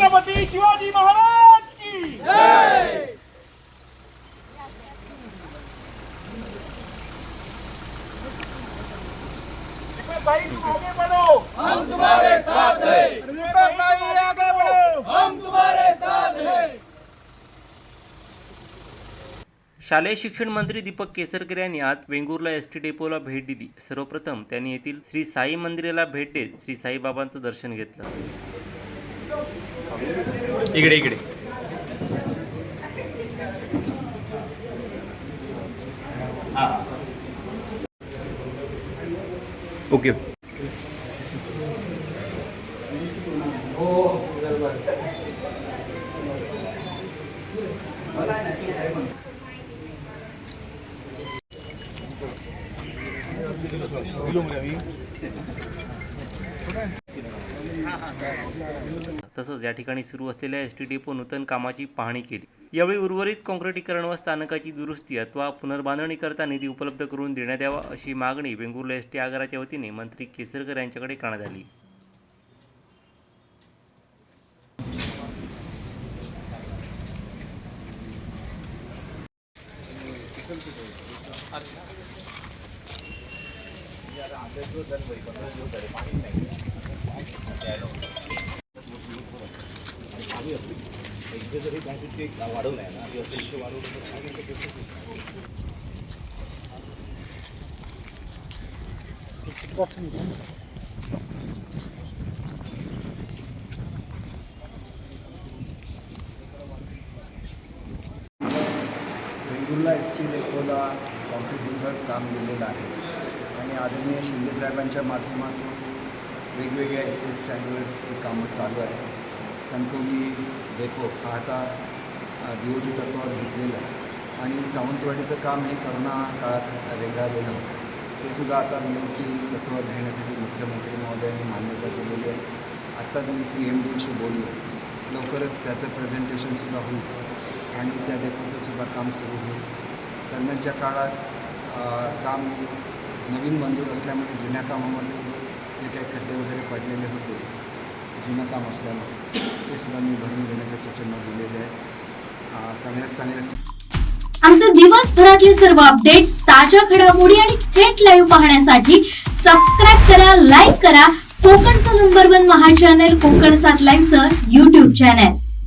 छत्रपती शिवाजी महाराज की दीपक भाई तुम आगे बढ़ो हम तुम्हारे साथ हैं। दीपक भाई आगे बढ़ो हम तुम्हारे साथ हैं। शालेय शिक्षण मंत्री दीपक केसरकर यांनी आज वेंगुर्ला एस टी डेपोला भेट दिली. सर्वप्रथम त्यांनी येथील श्री साई मंदिराला भेट देत श्री साईबाबांचं दर्शन घेतलं. इकडे इकडे. ओके. तसंच या ठिकाणी सुरू असलेल्या एस टी डेपो नूतन कामाची पाहणी केली. यावेळी उर्वरित काँक्रिटीकरण व स्थानकाची दुरुस्ती अथवा पुनर्बांधणी करता निधी उपलब्ध करून देण्यात यावा अशी मागणी वेंगुर्ला एस टी आगाराच्या वतीने मंत्री केसरकर यांच्याकडे करण्यात आली. वेंगुर्ला एस टी डेपोला कॉन्क्रीट विभाग काम दिलेलं आहे. आणि आदरणीय शिंदेसाहेबांच्या माध्यमातून वेगवेगळ्या एस टी स्टँडवर ही कामं चालू आहे कणकवली डेपो हा आता बी ओ टी तत्वावर घेतलेला आहे. आणि सावंतवाडीचं काम हे करोना काळात रेंगाळलेलं होतं. ते सुद्धा आता बी ओ टी तत्वावर घेण्यासाठी मुख्यमंत्री महोदयांनी मान्यता दिलेली आहे. आत्ताच मी सी एम डीशी बोललो लवकरच त्याचं प्रेझेंटेशनसुद्धा होईल. आणि त्या डेपोचं सुद्धा काम सुरू होईल. दरम्यानच्या काळात काम नवीन मंजूर असल्यामुळे जुन्या कामामध्ये जे काही खड्डे वगैरे पडलेले होते जुनं काम असल्यानं ते सुद्धा मी भरून देण्याच्या सूचना दिलेल्या आहेत. चांगल्यात चांगल्या आमचे दिवसभरातले सर्व अपडेट्स ताज्या घडामोडी आणि थेट लाईव्ह पाहण्यासाठी सबस्क्राईब करा लाईक करा. कोकणचं number one Maha channel Konkan सात लाईव्हचं युट्यूब चॅनल